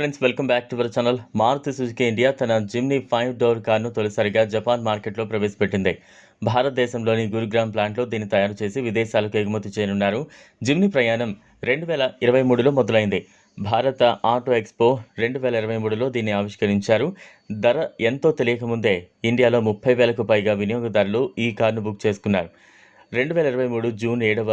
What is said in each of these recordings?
Friends welcome back to our channel Maruti Suzuki India తన Jimny five door కార్ను తొలిసారిగా Japan మార్కెట్లో ప్రవేశపెట్టింది. భారతదేశంలోని గురుగ్రామ్ ప్లాంట్లో దీన్ని తయారు చేసి విదేశాలకు ఎగుమతి చేయనున్నారు. జిమ్ని ప్రయాణం రెండు వేల ఇరవై మూడులో మొదలైంది. భారత ఆటో ఎక్స్పో రెండు వేల ఇరవై మూడులో దీన్ని ఆవిష్కరించారు. ధర ఎంతో తెలియకముందే ఇండియాలో ముప్పై వేలకు పైగా వినియోగదారులు ఈ కార్ను బుక్ చేసుకున్నారు. రెండు వేల ఇరవై మూడు జూన్ ఏడవ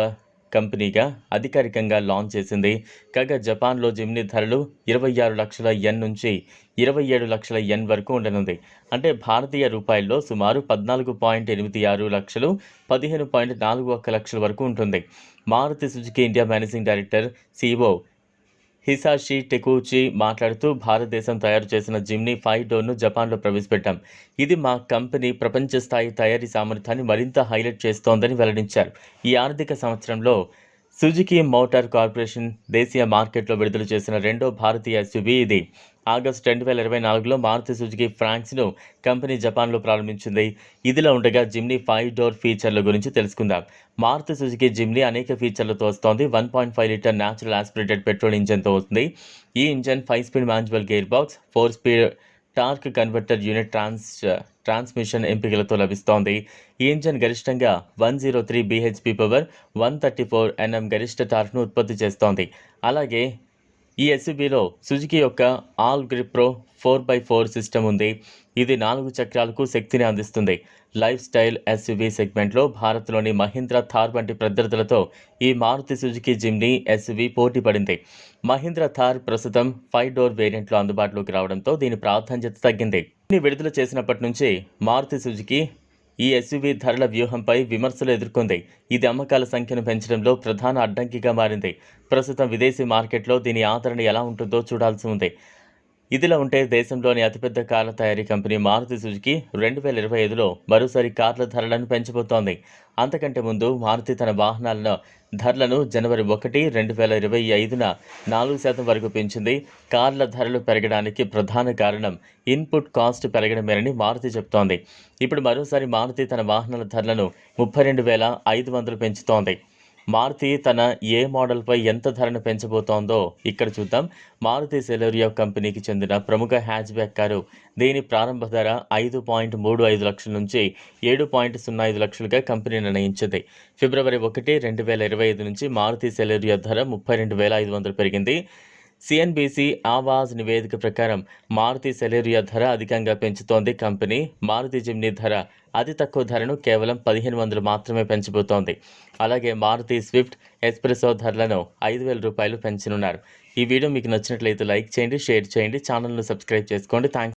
కంపెనీగా అధికారికంగా లాంచ్ చేసింది. కాగా జపాన్లో జిమ్నీ ధరలు ఇరవై ఆరు లక్షల ఎన్ నుంచి ఇరవై ఏడు లక్షల ఎన్ వరకు ఉండనుంది. అంటే భారతీయ రూపాయల్లో సుమారు పద్నాలుగు పాయింట్ ఎనిమిది ఆరు లక్షలు పదిహేను పాయింట్ నాలుగు ఒక్క లక్షల వరకు ఉంటుంది. Maruti Suzuki India managing director CEO Hisashi Takeuchi మాట్లాడుతూ భారతదేశం తయారు చేసిన జిమ్నీ ఫైవ్ డోర్ను జపాన్లో ప్రవేశపెట్టాం. ఇది మా కంపెనీ ప్రపంచ స్థాయి తయారీ సామర్థ్యాన్ని మరింత హైలైట్ చేస్తోందని వెల్లడించారు. ఈ ఆర్థిక సంవత్సరంలో సుజుకి మోటార్ కార్పొరేషన్ దేశీయ మార్కెట్లో విడుదల చేసిన రెండో భారతీయ ఎస్యూవీ ఇది. ఆగస్టు రెండు వేల ఇరవై నాలుగులో మారుతి సుజుకి ఫ్రాంక్స్ను కంపెనీ జపాన్లో ప్రారంభించింది. ఇదిలో ఉండగా జిమ్నీ ఫైవ్ డోర్ ఫీచర్ల గురించి తెలుసుకుందాం. మారుతి సుజుకి జిమ్నీ అనేక ఫీచర్లతో వస్తోంది. One point five litre natural aspirated petrol ఇంజన్తో వస్తుంది. ఈ engine five speed manual gear box four speed torque converter unit trans transmission ఎంపికలతో లభిస్తోంది. ఈ ఇంజన్ గరిష్టంగా one zero three BHP power one thirty four NM గరిష్ట టార్క్ను ఉత్పత్తి చేస్తోంది. అలాగే ఈ ఎస్యూబీలో సుజుకి యొక్క all grip pro four by four system ఉంది. ఇది నాలుగు చక్రాలకు శక్తిని అందిస్తుంది. లైఫ్ స్టైల్ ఎస్యూవీ సెగ్మెంట్లో భారత్లోని మహీంద్రా థార్ వంటి ప్రత్యర్థులతో ఈ మారుతి సుజుకి జిమ్నీ ఎస్యూవీ పోటీ పడింది. మహీంద్రా థార్ ప్రస్తుతం ఫైవ్ డోర్ వేరియంట్లో అందుబాటులోకి రావడంతో దీని ప్రాధాన్యత తగ్గింది. దీన్ని విడుదల చేసినప్పటి నుంచి మారుతి సుజుకి ఈ ఎస్యూవీ ధరల వ్యూహంపై విమర్శలు ఎదుర్కొంది. ఇది అమ్మకాల సంఖ్యను పెంచడంలో ప్రధాన అడ్డంకిగా మారింది. ప్రస్తుతం విదేశీ మార్కెట్లో దీని ఆదరణ ఎలా ఉంటుందో చూడాల్సి ఉంది. ఇదిలా ఉంటే దేశంలోని అతిపెద్ద కార్ల తయారీ కంపెనీ మారుతి సుజుకి రెండు వేల ఇరవై ఐదులో మరోసారి కార్ల ధరలను పెంచబోతోంది. అంతకంటే ముందు మారుతి తన వాహనాల ధరలను జనవరి ఒకటి రెండు వేల ఇరవై ఐదున నాలుగు శాతం వరకు పెంచింది. కార్ల ధరలు పెరగడానికి ప్రధాన కారణం ఇన్పుట్ కాస్ట్ పెరగడమేనని మారుతి చెబుతోంది ఇప్పుడు మరోసారి మారుతి తన వాహనాల ధరలను ముప్పై రెండు వేల ఐదు వందలు పెంచుతోంది. మారుతి తన ఏ మోడల్పై ఎంత ధరను పెంచబోతోందో ఇక్కడ చూద్దాం. మారుతి సెలోరియో కంపెనీకి చెందిన ప్రముఖ హ్యాచ్ బ్యాక్ కారు దీని ప్రారంభ ధర ఐదు పాయింట్ మూడు ఐదు లక్షల నుంచి ఏడు పాయింట్ సున్నా ఐదు లక్షలుగా కంపెనీ నిర్ణయించింది. ఫిబ్రవరి ఒకటి రెండు వేల ఇరవై ఐదు నుంచి మారుతి సెలోరియో ధర ముప్పై రెండు వేల ఐదు వందలు పెరిగింది. సిఎన్బిసి ఆవాజ్ నివేదిక ప్రకారం మారుతి సెలెరియా ధర అధికంగా పెంచుతోంది. కంపెనీ మారుతి జిమ్నీ ధర అతి తక్కువ ధరను కేవలం పదిహేను వందలు మాత్రమే పెంచబోతోంది. అలాగే మారుతి స్విఫ్ట్ ఎస్ప్రెసో ధరలను ఐదు వేల రూపాయలు పెంచనున్నారు. ఈ వీడియో మీకు నచ్చినట్లయితే లైక్ చేయండి షేర్ చేయండి ఛానల్ను సబ్స్క్రైబ్ చేసుకోండి. థ్యాంక్